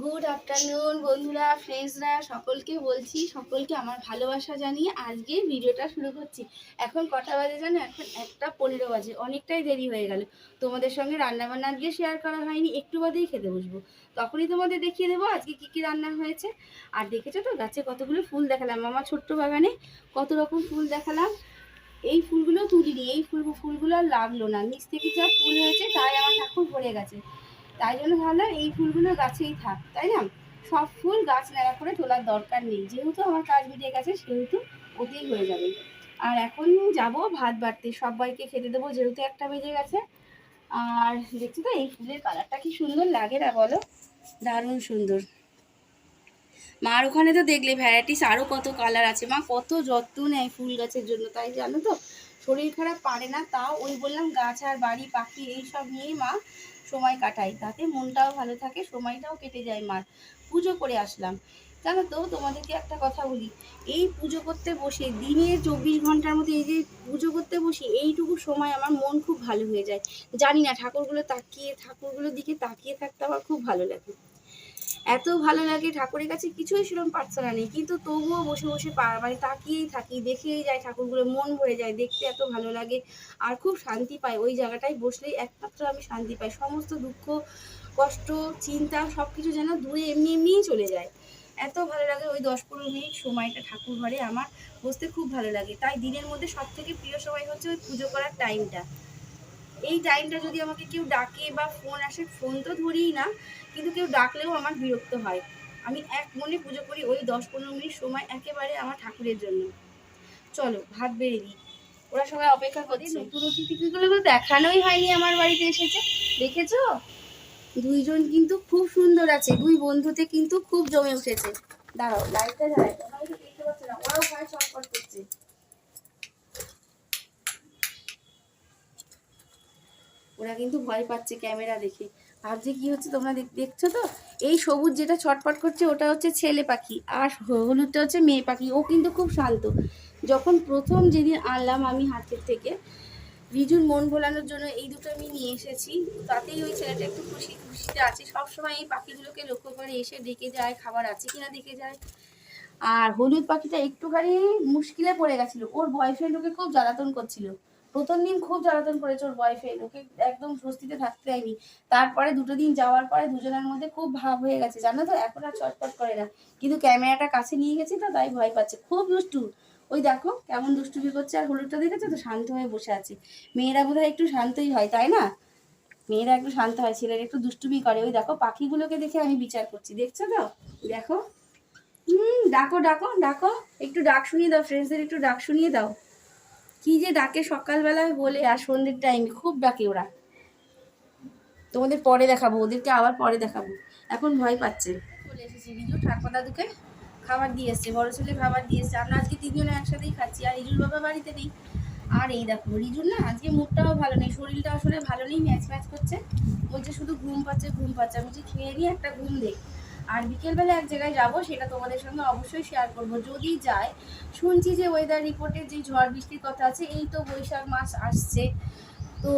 Good afternoon বন্ধুরা ফ্রেন্ডসরা সকলকে বলছি, সকলকে আমার ভালোবাসা জানিয়ে আজকে ভিডিওটা শুরু করছি। এখন কটা বাজে জানো, এখন একটা পনেরো বাজে, অনেকটাই দেরি হয়ে গেল। তোমাদের সঙ্গে রান্নাবান্না আজকে শেয়ার করা হয়নি, একটু বাদেই খেতে বসবো। তখনই তোমাদের দেখিয়ে দেবো আজকে কী কী রান্না হয়েছে। আর দেখেছ তো, গাছে কতগুলো ফুল দেখালাম, আমার ছোট্ট বাগানে কত রকম ফুল দেখালাম। এই ফুলগুলো তুলিনি, এই ফুল ফুলগুলো আর লাগল না, নিচ থেকে যা ফুল হয়েছে তাই আমার ঠাকুর ভরে গেছে। তাই জন্য ভাবলাম এই ফুলগুলো গাছেই থাক, তাই না? সব ফুল গাছ নেড়া করে তোলার দরকার নেই, যেহেতু আমার কাজ মিটে গেছে, সেহেতু ওতেই হয়ে যাবে। আর এখন যাব, ভাত বাড়তে, সবাইকে খেতে দেবো, যেহেতু একটা বেজে গেছে। আর দেখছি তো, এই ফুলের কালারটা কি সুন্দর লাগে না বলো? দারুণ সুন্দর। মার ওখানে তো দেখলে ভ্যারাইটিস আরও কত কালার আছে। মা কত যত্ন নেয় ফুল গাছের জন্য, তাই জানো তো? শরীর খারাপ পারে না, তাও ওই বললাম গাছ আর বাড়ি, পাখি এই সব নিয়েই মা সময় কাটাই, তাতে মনটাও ভালো থাকে, সময়টাও কেটে যায় মার। পুজো করে আসলাম। জানো তো, তোমাদেরকে একটা কথা বলি, এই পুজো করতে বসে দিনের চব্বিশ ঘণ্টার মধ্যে এই যে পুজো করতে বসি, এইটুকু সময় আমার মন খুব ভালো হয়ে যায়। জানি না, ঠাকুরগুলো তাকিয়ে, ঠাকুরগুলোর দিকে তাকিয়ে থাকতে আমার খুব ভালো লাগে। এত ভালো লাগে ঠাকুরের কাছে কিছুই সেরকম প্রার্থনা নেই। কিন্তু তবুও বসে বসে মানে তাকিয়েই থাকি, দেখেই যায় ঠাকুরগুলো, মন ভরে যায়, দেখতে এত ভালো লাগে আর খুব শান্তি পাই। ওই জায়গাটায় বসলেই একমাত্র আমি শান্তি পাই। সমস্ত দুঃখ, কষ্ট, চিন্তা সব কিছু যেন দূরে এমনি এমনিই চলে যায়। এত ভালো লাগে ওই দশ পনেরো মিনিট সময়টা ঠাকুর ঘরে। আমার বসতে খুব ভালো লাগে। তাই দিনের মধ্যে সব থেকে প্রিয় সময় হচ্ছে ওই পুজো করার টাইমটা এই টাইমটা যদি আমাকে কেউ ডাকে বা ফোন আসে ফোন তো ধরিই না কিন্তু কেউ ডাকলেও আমার বিরক্ত হয়। আমি এক মনে পুজো করি ওই দশ পনেরো মিনিট সময় একেবারে আমার ঠাকুরের জন্য। চলো ভাত বেড়ে দিই ওরা সবাই অপেক্ষা করছে। নতুন অতিথিগুলো তো দেখানোই হয়নি আমার বাড়িতে এসেছে। দেখেছ? দুইজন কিন্তু খুব সুন্দর আছে। দুই বন্ধুতে কিন্তু খুব জমে উঠেছে। দাঁড়াও লাইটটা জ্বালাই দেখতে পাচ্ছ না ওরাও ভয় চটপট করছে। ওরা কিন্তু ভয় পাচ্ছে ক্যামেরা দেখে। ভাবছে কি হচ্ছে তোমরা দেখ- দেখছ তো? এই সবুজ যেটা ছটপট করছে ওটা হচ্ছে ছেলে পাখি আর হলুদটা হচ্ছে মেয়ে পাখি। ও কিন্তু খুব শান্ত। যখন প্রথম যেদিন আনলাম আমি হাতের থেকে, রিজুর মন ভোলানোর জন্য এই দুটো আমি নিয়ে এসেছি। তাতেই ওই ছেলেটা একটু খুশি খুশিতে আছে। সবসময় এই পাখিগুলোকে লক্ষ্য করে এসে ডেকে যায়, খাবার আছে কিনা দেখে যায়। আর হলুদ পাখিটা একটুখানি মুশকিলে পড়ে গেছিল। ওর বয়ফ্রেন্ড ওকে খুব জ্বালাতন করছিল। প্রথম দিন খুব জ্বালাতন করেছে ওর বয়ফ্রেন্ড ওকে একদম স্বস্তিতে থাকতে দেয়নি। তারপরে দুটো দিন যাওয়ার পরে দুজনের মধ্যে খুব ভাব হয়ে গেছে। জানো তো, এখন আর চটপট করে না। কিন্তু ক্যামেরাটা কাছে নিয়ে গেছি তো, তাই ভয় পাচ্ছে। খুব দুষ্টু। ওই দেখো, কেমন দুষ্টুমি করছে আর হলুদটা দেখেছ তো? শান্ত হয়ে বসে আছে। মেয়েরা বোধহয় একটু শান্তই হয়, তাই না? মেয়েরা একটু শান্ত হয়, ছেলেরা একটু দুষ্টুমি করে। ওই দেখো, পাখিগুলোকে দেখে আমি বিচার করছি। দেখছ তো? দেখো। হুম, ডাকো ডাকো ডাকো। একটু ডাক শুনিয়ে দাও ফ্রেন্ডসদের একটু ডাক শুনিয়ে দাও। কি যে ডাকে সকালবেলায় বলে আর সন্ধ্যের টাইমে খুব ডাকে ওরা। তোমাদের পরে দেখাবো, ওদেরকে আবার পরে দেখাবো। এখন ভয় পাচ্ছে। চলে এসেছি রিজু ঠাকুর দাদুকে খাবার দিয়ে এসছে, বড় ছেলে খাবার দিয়ে এসছে। আমরা আজকে তিনজনে একসাথেই খাচ্ছি, আর রিজুর বাবা বাড়িতে নেই। আর এই দেখো, রিজুর না আজকে মুডটাও ভালো নেই, শরীরটা আসলে ভালো নেই, ম্যাচ ম্যাচ করছে। বলছে শুধু ঘুম পাচ্ছে ঘুম পাচ্ছে। আমি খেয়ে নিয়ে একটা ঘুম দেখ আর বিকেলবেলা এক জায়গায় যাব, সেটা তোমাদের সঙ্গে অবশ্যই শেয়ার করব। যদি যায় শুনছি যে ওয়েদার রিপোর্টে যে ঝড় বৃষ্টির কথা আছে, এই তো বৈশাখ মাস আসছে। তো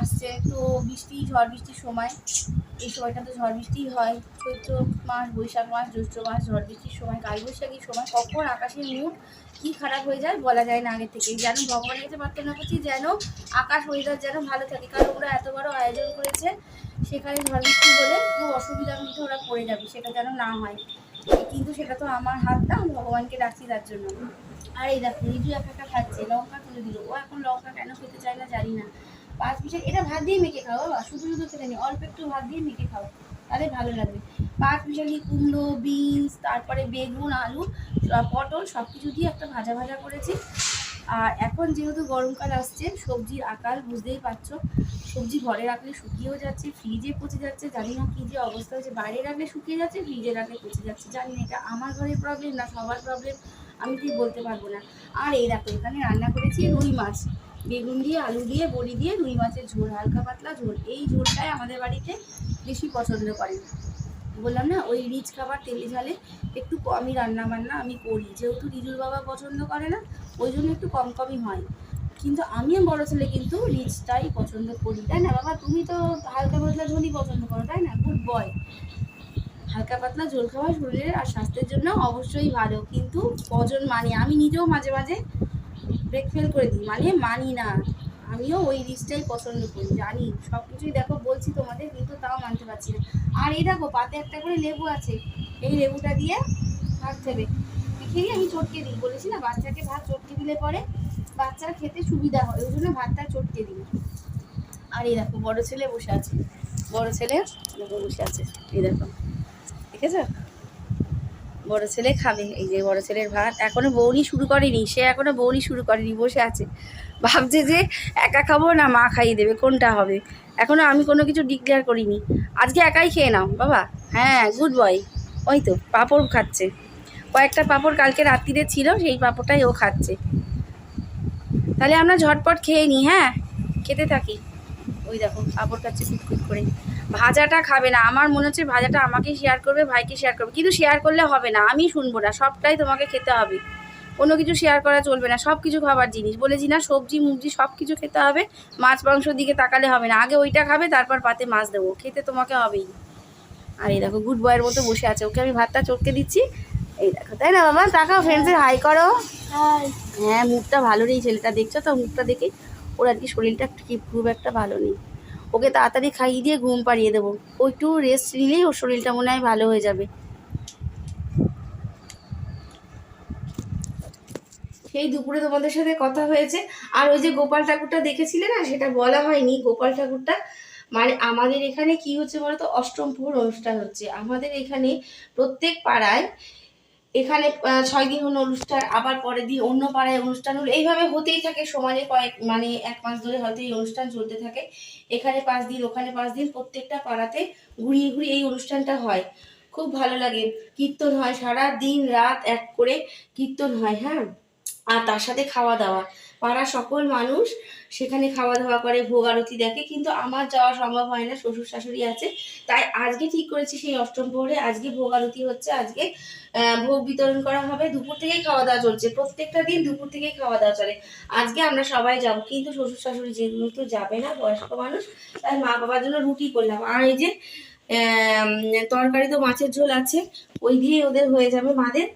আসছে তো বৃষ্টি, ঝড় বৃষ্টির সময়। এই সময়টা তো ঝড় বৃষ্টি হয়। চৈত্র মাস, বৈশাখ মাস, জ্যৈষ্ঠ মাস, ঝড় বৃষ্টির সময় কালবৈশাখীর সময়। কখন আকাশের মুড কি খারাপ হয়ে যায় বলা যায় না আগে থেকেই। যেন ভগবানের কাছে প্রার্থনা করছি যেন আকাশ ওয়েদার যেন ভালো থাকে। কারণ ওরা এত বড় আয়োজন করেছে, সেখানে ঝড় বৃষ্টি হলে খুব অসুবিধার মধ্যে ওরা পড়ে যাবে, সেটা যেন না হয়। কিন্তু সেটা তো আমার হাত না ভগবানকে ডাকছি তার জন্য। আর এই দেখো, রিজু এক একা খাচ্ছে, লঙ্কা তুলে দিল। ও এখন লঙ্কা কেন খেতে চায় না জানি না। পাঁচ পিসে, এটা ভাত দিয়ে মেখে খাও বাবা, শুধু শুধু খেতে নেই, অল্প একটু ভাত দিয়ে মেখে খাও, তাহলে ভালো লাগবে। পাঁচ মিশালি কুমড়ো, বিনস, তারপরে বেগুন, আলু পটল সব কিছু দিয়ে একটা ভাজা ভাজা করেছি। আর এখন যেহেতু গরমকাল আসছে, সবজির আকাল বুঝতেই পারছ। সবজি ঘরে রাখলে শুকিয়েও যাচ্ছে ফ্রিজে পচে যাচ্ছে, জানি না কী যে অবস্থা হচ্ছে বাইরে রাখলে শুকিয়ে যাচ্ছে ফ্রিজে রাখলে পচে যাচ্ছে, জানি না এটা আমার ঘরের প্রবলেম না সবার প্রবলেম আমি ঠিক বলতে পারব না। আর এই দেখো, এখানে রান্না করেছি রুই মাছ। বেগুন দিয়ে, আলু দিয়ে, বড়ি দিয়ে, রুই মাছের ঝোল, হালকা পাতলা ঝোল। এই ঝোলটাই আমাদের বাড়িতে বেশি পছন্দ করে। বললাম না, ওই রিচ খাবার তেলে ঝালে একটু কমই রান্না বান্না আমি করি। যেহেতু রিজুর বাবা পছন্দ করে না, ওই জন্য একটু কম কমই হয়। কিন্তু আমিও বড় ছেলে কিন্তু রিচটাই পছন্দ করি, তাই না? বাবা, তুমি তো হালকা পাতলা ঝোলই পছন্দ করো, তাই না? গুড বয় হালকা পাতলা ঝোল খাওয়া শরীরের আর স্বাস্থ্যের জন্য অবশ্যই ভালো, কিন্তু কজন মানে। আমি নিজেও মাঝে মাঝে ব্রেক ফেল করে দিই মানে মানি না। আমিও ওই রিচটাই পছন্দ করি, জানি। সব কিছুই দেখো, বলছি তোমাদের, কিন্তু তাও মানতে পারছি না। আর এই দেখো, পাতে একটা করে লেবু আছে, এই লেবুটা দিয়ে ভাত খাবে। খেয়ে আমি চটকে দিই, বলেছি না, বাচ্চাকে ভাত চটকে দিলে পরে বাচ্চার খেতে সুবিধা হয়, ওই জন্য ভাতটা চটকে দিই। আর এই দেখো, বড় ছেলে বসে আছে। বড় ছেলে বসে আছে, এই দেখো। ঠিক আছে বড় ছেলে খাবে, এই যে বড় ছেলের ভাত। এখনও বৌনি শুরু করেনি, সে এখনও বৌনি শুরু করেনি, বসে আছে। ভাবছে যে একা খাব না মা খাইয়ে দেবে, কোনটা হবে? এখনও আমি কোনো কিছু ডিক্লেয়ার করিনি। আজকে একাই খেয়ে নাও, বাবা। হ্যাঁ গুড বয় ওই তো, পাঁপড় খাচ্ছে। কয়েকটা পাঁপড় কালকে রাত্রিরে ছিল, সেই পাঁপড়টাই ও খাচ্ছে। তাহলে আমরা ঝটপট খেয়ে নিই হ্যাঁ? খেতে থাকি। ওই দেখো, পাঁপড় খাচ্ছে কুটকুট করে ভাজাটা খাবে না। আমার মনে হচ্ছে ভাজাটা আমাকে শেয়ার করবে, ভাইকে শেয়ার করবে। কিন্তু শেয়ার করলে হবে না, আমি শুনব না। সবটাই তোমাকে খেতে হবে। কোনো কিছু শেয়ার করা চলবে না। সব কিছু খাবার জিনিস। বলেছি না, সবজি মুবজি সব কিছু খেতে হবে। মাছ, মাংসর দিকে তাকালে হবে না। আগে ওইটা খাবে, তারপর পাতে মাছ দেবো। খেতে তোমাকে হবেই। আর এই দেখো গুড বয়ের মতো বসে আছে। ওকে আমি ভাতটা চটকে দিচ্ছি। এই দেখো তাই না বাবা তাকাও ফ্রেন্ডসের হাই করো। হ্যাঁ মুখটা ভালো নেই ছেলেটা দেখছ তো? মুখটা দেখে ওর আর কি শরীরটা কি খুব একটা ভালো নেই। ওকে তাড়াতাড়ি খাইয়ে দিয়ে ঘুম পাড়িয়ে দেবো। ও একটু রেস্ট নিলেই ওর শরীরটা মনে হয় ভালো হয়ে যাবে। সেই দুপুরে তোমাদের সাথে কথা হয়েছে। আর ওই যে গোপাল ঠাকুরটা দেখেছিলে না? সেটা বলা হয়নি। গোপাল ঠাকুরটা মানে আমাদের এখানে কি হচ্ছে বলতো? অষ্টম প্রহর অনুষ্ঠান হচ্ছে। আমাদের এখানে প্রত্যেক পাড়ায় এখানে ছয় দিন হলো অনুষ্ঠান, আবার পরের দিন অন্য পাড়ায় অনুষ্ঠান হলো। এইভাবে হতেই থাকে সমাজে কয়েক মানে এক মাস ধরে হয়তো এই অনুষ্ঠান চলতে থাকে। এখানে পাঁচ দিন, ওখানে পাঁচ দিন, প্রত্যেকটা পাড়াতে ঘুরিয়ে ঘুরিয়ে এই অনুষ্ঠানটা হয়। খুব ভালো লাগে। কীর্তন হয় সারা দিন রাত এক করে কীর্তন হয় হ্যাঁ? আর তার সাথে খাওয়া দাওয়া। পাড়ার সকল মানুষ সেখানে খাওয়া দাওয়া করে, ভোগ আরতি দেখে। কিন্তু আমার যাওয়া সম্ভব হয় না, শ্বশুর শাশুড়ি আছে। তাই আজকে ঠিক করেছি সেই অষ্টম প্রহরে আজকে ভোগ আরতি হচ্ছে, আজকে ভোগ বিতরণ করা হবে। দুপুর থেকেই খাওয়া দাওয়া চলছে। প্রত্যেকটা দিন দুপুর থেকেই খাওয়া দাওয়া চলে। আজকে আমরা সবাই যাব। কিন্তু শ্বশুর শাশুড়ি যেহেতু যাবে না, বয়স্ক মানুষ, তাই মা বাবার জন্য রুটি করলাম। আর এই যে তরকারি তো মাছের ঝোল আছে, ওই দিয়ে ওদের হয়ে যাবে মাদের।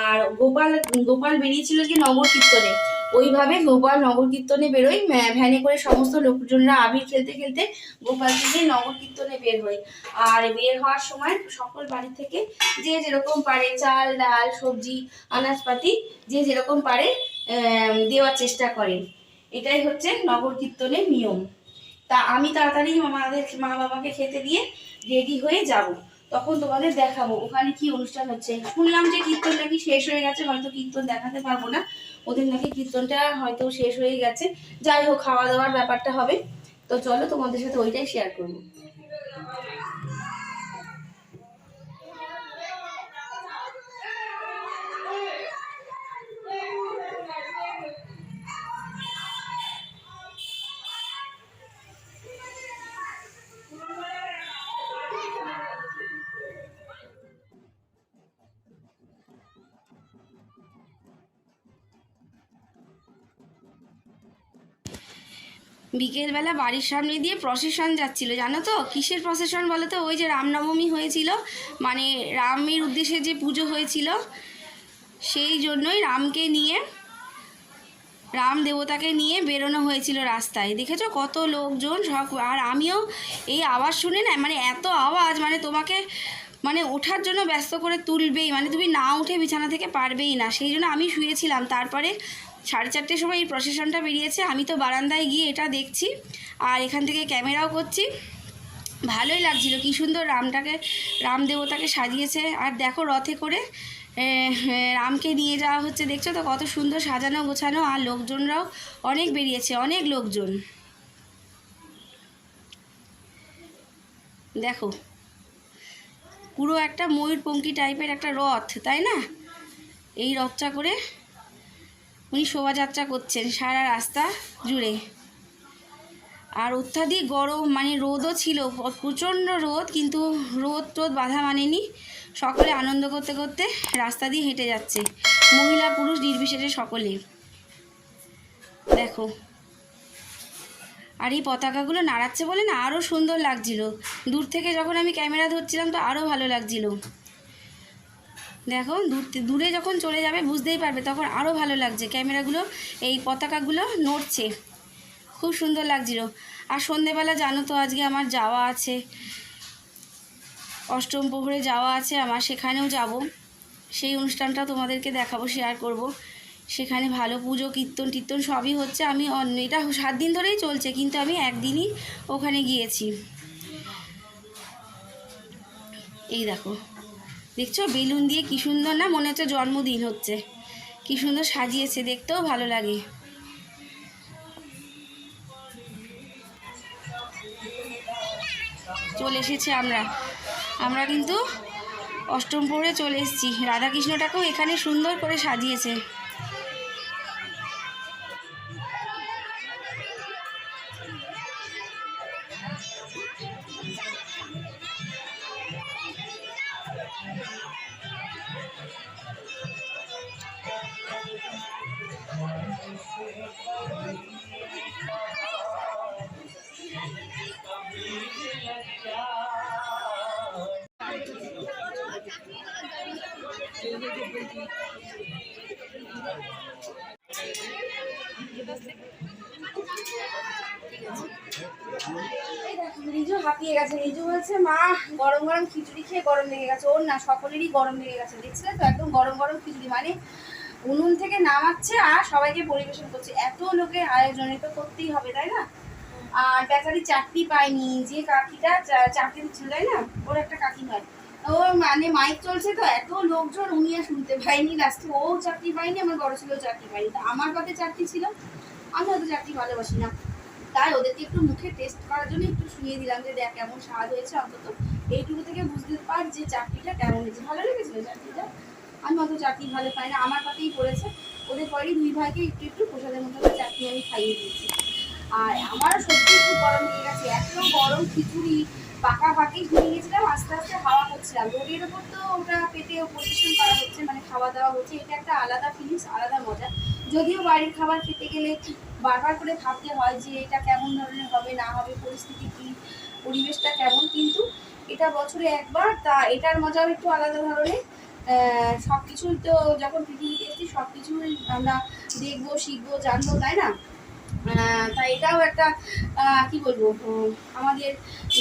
আর গোপাল গোপাল বেরিয়েছিল যে নগর কীর্তনে? ওইভাবে গোপাল নগর কীর্তনে ম্যা- ভ্যানে করে সমস্ত লোকজনরা আবির খেলতে খেলতে গোপালকে নিয়ে নগর কীর্তনে বের হয়। আর বের হওয়ার সময় সকল বাড়ি থেকে যে যেরকম পারে চাল, ডাল, সবজি, আনাজপাতি যে যেরকম পারে দেওয়ার চেষ্টা করেন এটাই হচ্ছে নগর কীর্তনের নিয়ম। তা আমি তাড়াতাড়ি আমাদের মা বাবাকে খেতে দিয়ে রেডি হয়ে যাব। তখন তোমাদের দেখাবো। ওখানে কি অনুষ্ঠান হচ্ছে? শুনলাম যে কীর্তন নাকি শেষ হয়ে গেছে, হয়তো কীর্তন দেখাতে পারব না। ওদের নাকি কীর্তনটা হয়তো শেষ হয়ে গেছে। যাই হোক খাওয়া দাওয়ার ব্যাপারটা হবে। তো চলো তোমাদের সাথে ওইটাই শেয়ার করব। বিকেলবেলা বাড়ির সামনে দিয়ে প্রসেশন যাচ্ছিল, জানো তো? কিসের প্রসেশন বলো তো ওই যে রামনবমী হয়েছিল মানে রামের উদ্দেশ্যে যে পুজো হয়েছিল, সেই জন্যই রামকে নিয়ে, রাম দেবতাকে নিয়ে বেরোনো হয়েছিল রাস্তায়। দেখেছ? কত লোকজন সব, আর আমিও এই আওয়াজ শুনে না মানে এত আওয়াজ মানে তোমাকে মানে ওঠার জন্য ব্যস্ত করে তুলবেই মানে তুমি না উঠে বিছানা থেকে পারবেই না। সেই জন্য আমি শুয়েছিলাম। তারপরে সাড়ে চারটের সময় এই প্রসেশনটা বেরিয়েছে। আমি তো বারান্দায় গিয়ে এটা দেখছি আর এখান থেকে ক্যামেরাও করছি। ভালোই লাগছিল, কি সুন্দর রামটাকে, রাম দেবতাকে সাজিয়েছে। আর দেখো রথে করে রামকে নিয়ে যাওয়া হচ্ছে। দেখছ তো কত সুন্দর সাজানো গোছানো। আর লোকজনরাও অনেক বেরিয়েছে, অনেক লোকজন। দেখো, পুরো একটা ময়ূরপঙ্খী টাইপের একটা রথ, তাই না? এই রথটা করে উনি শোভাযাত্রা করছেন সারা রাস্তা জুড়ে। আর অত্যাধিক গরম মানে রোদও ছিল, প্রচণ্ড রোদ, কিন্তু রোদ টোদ বাধা মানেনি। সকলে আনন্দ করতে করতে রাস্তা দিয়ে হেঁটে যাচ্ছে, মহিলা, পুরুষ, নির্বিশেষে সকলে। দেখো। আর এই পতাকাগুলো নাড়াচ্ছে বলে না আরও সুন্দর লাগছিল। দূর থেকে যখন আমি ক্যামেরা ধরছিলাম তো আরও ভালো লাগছিল। দেখো, দূর যখন চলে যাবে, বুঝতেই পারবে, তখন আরও ভালো লাগছে। ক্যামেরাগুলো, এই পতাকাগুলো নড়ছে। খুব সুন্দর লাগছিল। আর সন্ধেবেলা জানো তো, আজকে আমার যাওয়া আছে। অষ্টম প্রহরে যাওয়া আছে, আমার সেখানেও যাব। সেই অনুষ্ঠানটা তোমাদেরকে দেখাবো শেয়ার করব। সেখানে ভালো পুজো, কীর্তন, টীর্তন সবই হচ্ছে। আমি অন্য এটা সাত দিন ধরেই চলছে, কিন্তু আমি একদিনই ওখানে গিয়েছি। এই দেখো। দেখছ? বেলুন দিয়ে কী সুন্দর না? মনে হচ্ছে জন্মদিন হচ্ছে। কী সুন্দর সাজিয়েছে, দেখতেও ভালো লাগে। চলে এসেছি আমরা। আমরা কিন্তু অষ্টমপুরে চলে এসেছি। রাধাকৃষ্ণটাকেও এখানে সুন্দর করে সাজিয়েছে। হাঁপিয়ে গেছে। রিজু বলছে, মা, গরম গরম খিচুড়ি খেয়ে গরম লেগে গেছে। ওর না, সকলেরই গরম লেগে গেছে, দেখছিলে তো? একদম গরম গরম খিচুড়ি। মানে উনুন থেকে নামাচ্ছে আর সবাইকে পরিবেশন করছে। এত লোকের আয়োজনে তো করতেই হবে, তাই না? আর বেচারি চাকরি পায়নি, যে কাকিটা চাকরি ছিল তাই না? ওর একটা কাকি হয়। ওর মানে মাইক চলছে তো, এত লোকজন উনি আর শুনতে পাইনি লাস্টে ও চাকরি পায়নি, আমার বড় ছেলেও চাকরি পায়নি। তো আমার কাছে চাকরি ছিল, আমি হয়তো চাকরি ভালোবাসি না। তাই ওদেরকে একটু মুখে টেস্ট করার জন্য একটু শুনিয়ে দিলাম যে দেখ কেমন স্বাদ হয়েছে অন্তত। এইটুকু থেকে বুঝতে পার যে চাকরিটা কেমন হয়েছে। ভালো লেগেছিল চাকরিটা আমি অত চাকরি ভালো পাই না, আমার পাতেই পড়েছে। ওদের পরেই দুই ভাইকে একটু একটু প্রসাদের মতো করে চাকরি আমি খাইয়ে দিয়েছি। আর আমারও সত্যি একটু গরম হয়ে গেছে এত গরম খিচুড়ি, পাকা পাকি ঘুরে গেছিলাম, আস্তে আস্তে হাওয়া করছিলাম রোডের ওপর তো ওটা পেটে পরিবেশন করা হচ্ছে মানে খাওয়া দাওয়া হচ্ছে, এটা একটা আলাদা ফিলিংস আলাদা মজা। যদিও বাড়ির খাবার খেতে গেলে বারবার করে ভাবতে হয় যে এটা কেমন ধরনের হবে না হবে পরিস্থিতি কী পরিবেশটা কেমন? কিন্তু এটা বছরে একবার তা এটার মজাও একটু আলাদা ধরনের। সব কিছুই তো যখন পৃথিবীতে এসেছি সব কিছুই আমরা দেখব শিখব জানব তাই না? তা এটাও একটা কি বলব আমাদের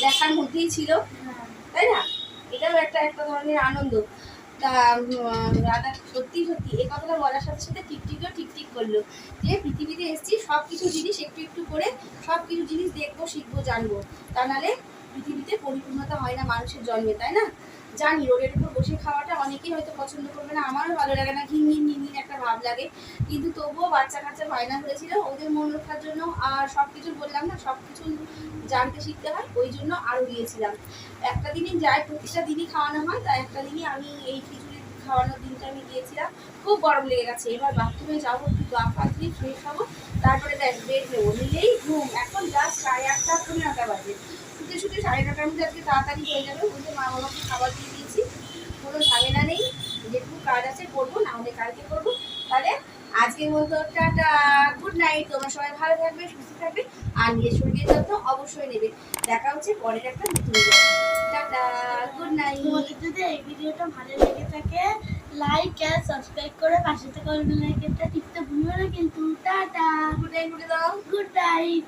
দেখার মধ্যেই ছিল। তাই না? এটাও একটা একটা ধরনের আনন্দ। তা রাধা, সত্যি সত্যি, এই কথাটা বলার সাথে সাথে টিকটিকও টিকটিক করল। যে পৃথিবীতে এসেছি সব কিছু জিনিস একটু একটু করে সব কিছু জিনিস দেখব, শিখব, জানব। তা নাহলে পৃথিবীতে পরিপূর্ণতা হয় না মানুষের জন্মে, তাই না? জানি রোডের উপর বসে খাওয়াটা অনেকেই হয়তো পছন্দ করবে না, আমারও ভালো লাগে না, ঘিন ঘিন ঘিন একটা ভাব লাগে। কিন্তু তবুও বাচ্চা কাচ্চা বায়না হয়েছিল, ওদের মন রক্ষার জন্য আর সব কিছু বললাম না সব কিছু জানতে শিখতে হয়, ওই জন্য আরও গিয়েছিলাম। একটা দিনই যাই প্রতিটা দিনই খাওয়ানো হয়, তাই একটা দিনই আমি এই খিচুড়ি খাওয়ানোর দিনটা আমি গিয়েছিলাম। খুব গরম লেগে গেছে, এবার বাথরুমে যাব, একটু গা পা দিয়ে ফ্রেশ হব, তারপরে দেখ বেড নেব, নিলেই ঘুম, এখন জাস্ট সাড়ে আটটা পনেরো নটা বাজে। শুতে শুতে সাড়ে নটার মধ্যে আজকে তাড়াতাড়ি হয়ে যাবে যে মা বাবাকে খাবার দিয়ে দিয়েছি। কোনো ঝামেলা নেই, যেটুকু কাজ আছে করব, না হলে কালকে করব, তাহলে আজকের মতো টাটা গুড নাইট তোমার সবাই ভালো থাকবে সুস্থ থাকবে আর নিজের শরীরের যত্ন অবশ্যই নেবে। দেখা হচ্ছে পরের একটা নতুন ভিডিও টাটা গুড নাইট তোমাদের যদি এই ভিডিওটা ভালো লেগে থাকে লাইক আর সাবস্ক্রাইব করে পাশে থাকা বেল আইকনটা টিপতে ভুলবে না কিন্তু। টাটা। গুড নাইট বলে দাও গুড নাইট